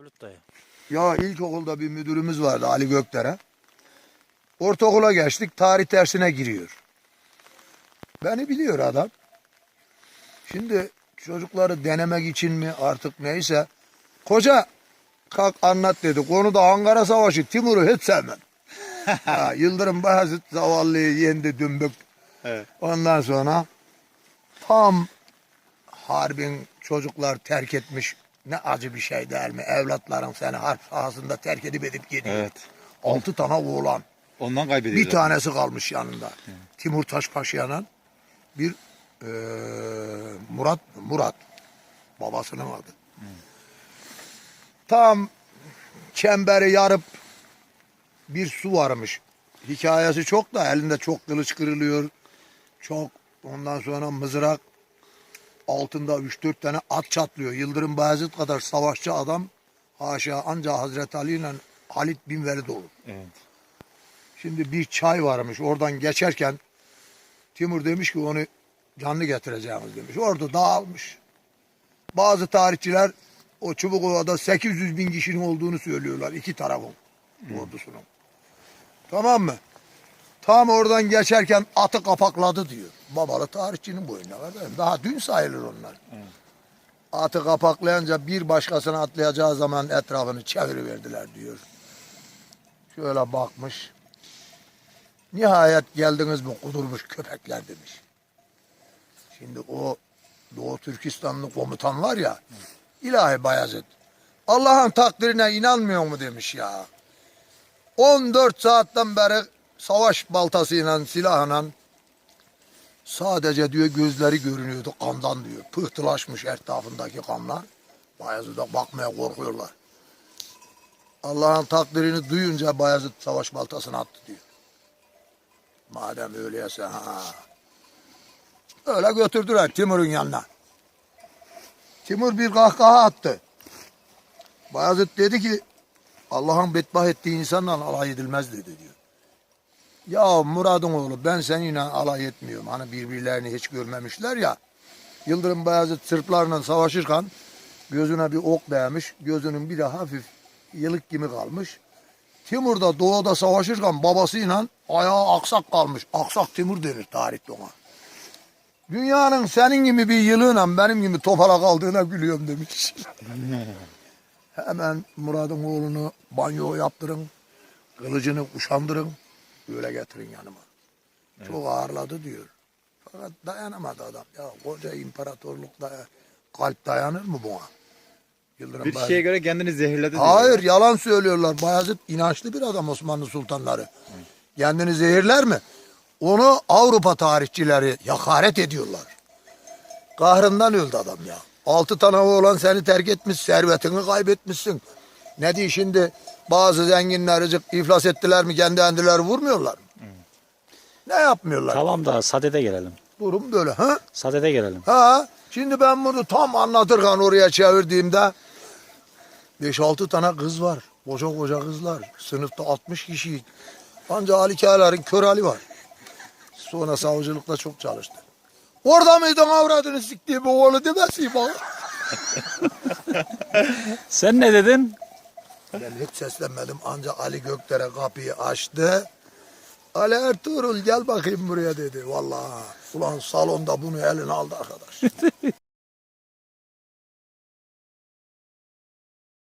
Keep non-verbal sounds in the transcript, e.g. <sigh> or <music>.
Mevlüt dayı. Ya ilkokulda bir müdürümüz vardı Ali Gökdere. Ortaokula geçtik tarih dersine giriyor. Beni biliyor adam. Şimdi çocukları denemek için mi artık neyse. Koca kalk anlat dedi. Konuda Ankara Savaşı Timur'u hiç sevmem. <laughs> ha, Yıldırım Bayezid zavallıyı yendi dümbük. Evet. Ondan sonra tam harbin çocuklar terk etmiş. Ne acı bir şey değil mi? Evlatların seni harp sahasında terk edip edip gidiyor. Evet. Altı tane oğlan. Ondan kaybediyorlar. Bir tanesi kalmış yanında. Timur Taşpaşa'nın bir eee, Murat Murat babasının adı. Tam çemberi yarıp bir su varmış. Hikayesi çok da elinde çok kılıç kırılıyor. Çok ondan sonra mızrak altında 3-4 tane at çatlıyor. Yıldırım Bayezid kadar savaşçı adam haşa ancak Hazreti Ali ile Halit bin Velid olur. Evet. Şimdi bir çay varmış oradan geçerken Timur demiş ki onu canlı getireceğimiz demiş. Orada dağılmış. Bazı tarihçiler o Çubukova'da 800 bin kişinin olduğunu söylüyorlar iki tarafın ordusunun. Tamam mı? Tam oradan geçerken atı kapakladı diyor. Babalı tarihçinin boyuna kardeşim. Daha dün sayılır onlar. Atı kapaklayınca bir başkasına atlayacağı zaman etrafını çeviriverdiler diyor. Şöyle bakmış. Nihayet geldiniz mi kudurmuş köpekler demiş. Şimdi o Doğu Türkistanlı komutan var ya ilahi Bayezid. Allah'ın takdirine inanmıyor mu demiş ya. 14 saatten beri savaş baltasıyla silahla sadece diyor gözleri görünüyordu kandan diyor. Pıhtılaşmış etrafındaki kanlar. Bayezid'e bakmaya korkuyorlar. Allah'ın takdirini duyunca Bayezid savaş baltasını attı diyor. Madem öyleyse ha. Öyle götürdüler Timur'un yanına. Timur bir kahkaha attı. Bayezid dedi ki Allah'ın bedbah ettiği insanla alay edilmez dedi diyor. Ya Murad'ın oğlu ben seninle alay etmiyorum. Hani birbirlerini hiç görmemişler ya. Yıldırım Bayezid Sırplarla savaşırken gözüne bir ok değmiş. Gözünün biri hafif yılık gibi kalmış. Timur da doğuda savaşırken babasıyla ayağı aksak kalmış. Aksak Timur denir tarihte ona. Dünyanın senin gibi bir yılığıyla benim gibi topala kaldığına gülüyorum demiş. <laughs> Hemen Murad'ın oğlunu banyo yaptırın. Kılıcını kuşandırın. Böyle getirin yanıma. Çok ağırladı diyor. Fakat dayanamadı adam. Ya koca imparatorlukta kalp dayanır mı buna? Yıldırım Bir Bayezid- şeye göre kendini zehirledi diyor. Hayır yalan söylüyorlar. Bayezid inançlı bir adam Osmanlı sultanları. Kendini zehirler mi? Onu Avrupa tarihçileri hakaret ediyorlar. Kahrından öldü adam ya. Altı tane oğlan seni terk etmiş, servetini kaybetmişsin. Ne diyor şimdi bazı zenginler iflas ettiler mi kendi kendileri vurmuyorlar mı? Ne yapmıyorlar? Tamam da sadede gelelim. Durum böyle. Ha? Sadede gelelim. Ha, şimdi ben bunu tam anlatırken oraya çevirdiğimde 5-6 tane kız var. Koca koca kızlar. Sınıfta 60 kişi. Ancak Ali Kâlar'ın kör Ali var. Sonra savcılıkta çok çalıştı. Orada mıydın avradını siktiğim oğlu demesin bana. Sen ne dedin? Ben hiç seslenmedim ancak Ali Gökdere kapıyı açtı. Ali Ertuğrul gel bakayım buraya dedi. Vallahi ulan salonda bunu eline aldı arkadaş. <laughs>